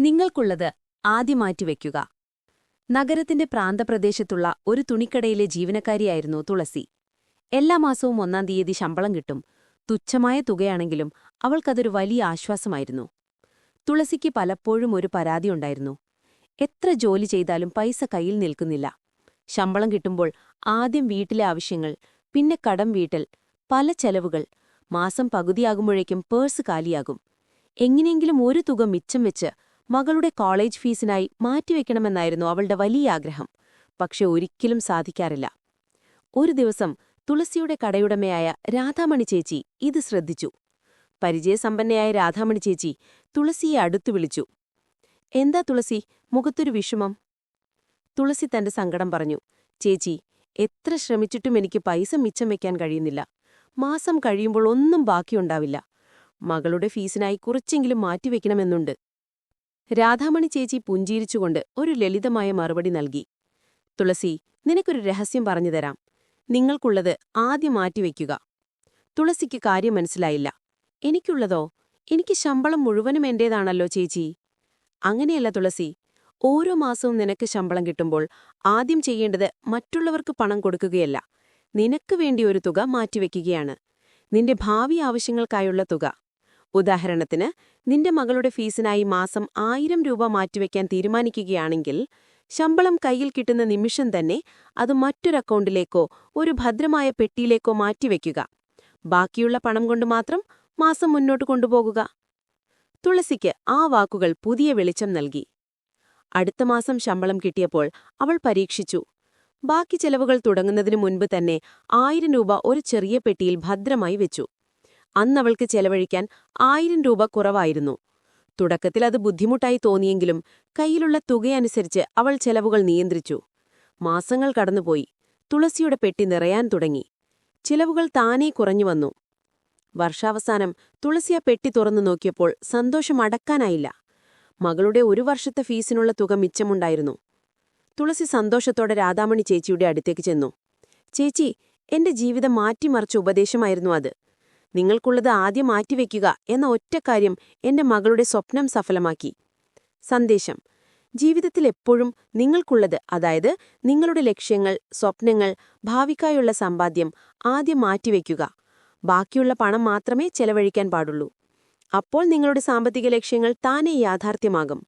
നിങ്ങൾക്കുള്ളത് ആദ്യം മാറ്റിവെക്കുക നഗരത്തിന്റെ പ്രാന്തപ്രദേശത്തുള്ള ഒരു തുണിക്കടയിലെ ജീവനക്കാരിയായിരുന്നു തുളസി. എല്ലാ മാസവും ഒന്നാം തീയതി ശമ്പളം കിട്ടും. തുച്ഛമായ തുകയാണെങ്കിലും അവൾക്കതൊരു വലിയ ആശ്വാസമായിരുന്നു. തുളസിക്ക് പലപ്പോഴും ഒരു പരാതിയുണ്ടായിരുന്നു എത്ര ജോലി ചെയ്താലും പൈസ കയ്യിൽ നിൽക്കുന്നില്ല. ശമ്പളം കിട്ടുമ്പോൾ ആദ്യം വീട്ടിലെ ആവശ്യങ്ങൾ പിന്നെ കടം വീട്ടൽ പല ചെലവുകൾ. മാസം പകുതിയാകുമ്പോഴേക്കും പേഴ്സ് കാലിയാകും. എങ്ങനെയെങ്കിലും ഒരു തുക മിച്ചം വെച്ച് മകളുടെ കോളേജ് ഫീസിനായി മാറ്റിവെക്കണമെന്നായിരുന്നു അവളുടെ വലിയ ആഗ്രഹം. പക്ഷെ ഒരിക്കലും സാധിക്കാറില്ല. ഒരു ദിവസം തുളസിയുടെ കടയുടമയായ രാധാമണി ചേച്ചി ഇത് ശ്രദ്ധിച്ചു. പരിചയസമ്പന്നയായ രാധാമണി ചേച്ചി തുളസിയെ അടുത്തു വിളിച്ചു. എന്താ തുളസി? മുഖത്തൊരു വിഷമം? തുളസി തന്റെ സങ്കടം പറഞ്ഞു. ചേച്ചി എത്ര ശ്രമിച്ചിട്ടും എനിക്ക് പൈസ മിച്ചം വെക്കാൻ കഴിയുന്നില്ല. മാസം കഴിയുമ്പോൾ ഒന്നും ബാക്കിയുണ്ടാവില്ല. മകളുടെ ഫീസിനായി കുറച്ചെങ്കിലും മാറ്റിവെക്കണമെന്നുണ്ട്. രാധാമണി ചേച്ചി പുഞ്ചിരിച്ചുകൊണ്ട് ഒരു ലളിതമായ മറുപടി നൽകി. തുളസി നിനക്കൊരു രഹസ്യം പറഞ്ഞുതരാം നിങ്ങൾക്കുള്ളത് ആദ്യം മാറ്റിവെക്കുക തുളസിക്ക് കാര്യം മനസ്സിലായില്ല. എനിക്കുള്ളതോ? എനിക്ക് ശമ്പളം മുഴുവനും എന്റേതാണല്ലോ ചേച്ചി. അങ്ങനെയല്ല തുളസി. ഓരോ മാസവും നിനക്ക് ശമ്പളം കിട്ടുമ്പോൾ ആദ്യം ചെയ്യേണ്ടത് മറ്റുള്ളവർക്ക് പണം കൊടുക്കുകയല്ല. നിനക്ക് വേണ്ടി ഒരു തുക മാറ്റിവെക്കുകയാണ് നിന്റെ ഭാവി ആവശ്യങ്ങൾക്കായുള്ള തുക. ഉദാഹരണത്തിന് നിന്റെ മകളുടെ ഫീസിനായി മാസം ആയിരം രൂപ മാറ്റിവെക്കാൻ തീരുമാനിക്കുകയാണെങ്കിൽ ശമ്പളം കയ്യിൽ കിട്ടുന്ന നിമിഷം തന്നെ അത് മറ്റൊരു അക്കൗണ്ടിലേക്കോ ഒരു ഭദ്രമായ പെട്ടിയിലേക്കോ മാറ്റിവെക്കുക. ബാക്കിയുള്ള പണം കൊണ്ട് മാത്രം മാസം മുന്നോട്ട് കൊണ്ടുപോകുക. തുളസിക്ക് ആ വാക്കുകൾ പുതിയ വെളിച്ചം നൽകി. അടുത്ത മാസം ശമ്പളം കിട്ടിയപ്പോൾ അവൾ പരീക്ഷിച്ചു. ബാക്കി ചെലവുകൾ തുടങ്ങുന്നതിനു മുൻപ് തന്നെ ആയിരം രൂപ ഒരു ചെറിയ പെട്ടിയിൽ ഭദ്രമായി വെച്ചു. അന്നവൾക്ക് ചെലവഴിക്കാൻ ആയിരം രൂപ കുറവായിരുന്നു. തുടക്കത്തിൽ അത് ബുദ്ധിമുട്ടായി തോന്നിയെങ്കിലും കയ്യിലുള്ള തുകയനുസരിച്ച് അവൾ ചെലവുകൾ നിയന്ത്രിച്ചു. മാസങ്ങൾ കടന്നുപോയി. തുളസിയുടെ പെട്ടി നിറയാൻ തുടങ്ങി. ചിലവുകൾ താനേ കുറഞ്ഞു വന്നു. വർഷാവസാനം തുളസി ആ പെട്ടി തുറന്നു നോക്കിയപ്പോൾ സന്തോഷം അടക്കാനായില്ല. മകളുടെ ഒരു വർഷത്തെ ഫീസിനുള്ള തുക മിച്ചമുണ്ടായിരുന്നു. തുളസി സന്തോഷത്തോടെ രാധാമണി ചേച്ചിയുടെ അടുത്തേക്ക് ചെന്നു. ചേച്ചി എന്റെ ജീവിതം മാറ്റിമറിച്ച ഉപദേശമായിരുന്നു അത്. നിങ്ങൾക്കുള്ളത് ആദ്യം മാറ്റിവെക്കുക എന്ന ഒറ്റ കാര്യം എന്റെ മകളുടെ സ്വപ്നം സഫലമാക്കി. സന്ദേശം. ജീവിതത്തിൽ എപ്പോഴും നിങ്ങൾക്കുള്ളത് അതായത് നിങ്ങളുടെ ലക്ഷ്യങ്ങൾ സ്വപ്നങ്ങൾ ഭാവിക്കായുള്ള സമ്പാദ്യം ആദ്യം മാറ്റിവെക്കുക. ബാക്കിയുള്ള പണം മാത്രമേ ചെലവഴിക്കാൻ പാടുള്ളൂ. അപ്പോൾ നിങ്ങളുടെ സാമ്പത്തിക ലക്ഷ്യങ്ങൾ താനേ യാഥാർത്ഥ്യമാകും.